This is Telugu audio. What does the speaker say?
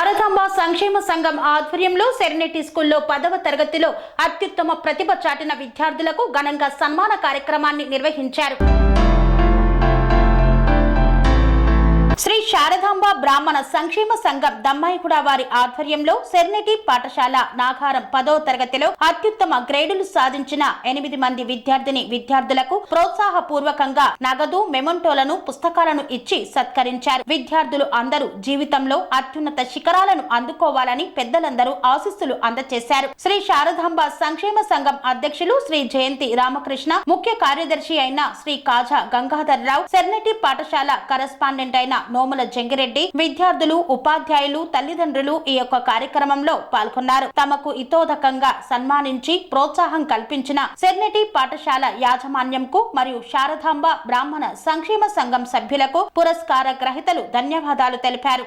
శారదాంబ సంక్షేమ సంఘం ఆధ్వర్యంలో సెరెనిటీ స్కూల్లో పదవ తరగతిలో అత్యుత్తమ ప్రతిభ చాటిన విద్యార్థులకు ఘనంగా సన్మాన కార్యక్రమాన్ని నిర్వహించారు. శ్రీ శారదాంబ బ్రాహ్మణ సంక్షేమ సంఘం దమ్మాయిగూడ వారి ఆధ్వర్యంలో సెర్నిటీ పాఠశాల నాగారం పదో తరగతిలో అత్యుత్తమ గ్రేడులు సాధించిన ఎనిమిది మంది విద్యార్థిని విద్యార్థులకు ప్రోత్సాహపూర్వకంగా నగదు మెమంటోలను పుస్తకాలను ఇచ్చి సత్కరించారు. విద్యార్థులు అందరూ జీవితంలో అత్యున్నత శిఖరాలను అందుకోవాలని పెద్దలందరూ ఆశీస్సులు అందజేశారు శ్రీ శారదాంబ సంక్షేమ సంఘం అధ్యక్షులు శ్రీ జయంతి రామకృష్ణ ముఖ్య కార్యదర్శి అయిన శ్రీ కాజా గంగాధర్ రావు సెర్నటి పాఠశాల కరస్పాండెంట్ అయిన నోముల జంగిరెడ్డి విద్యార్థులు ఉపాధ్యాయులు తల్లిదండ్రులు ఈ యొక్క కార్యక్రమంలో పాల్గొన్నారు. తమకు ఇతోదకంగా సన్మానించి ప్రోత్సాహం కల్పించిన సెర్నటి పాఠశాల యాజమాన్యంకు మరియు శారదాంబ బ్రాహ్మణ సంక్షేమ సంఘం సభ్యులకు పురస్కార గ్రహీతలు ధన్యవాదాలు తెలిపారు.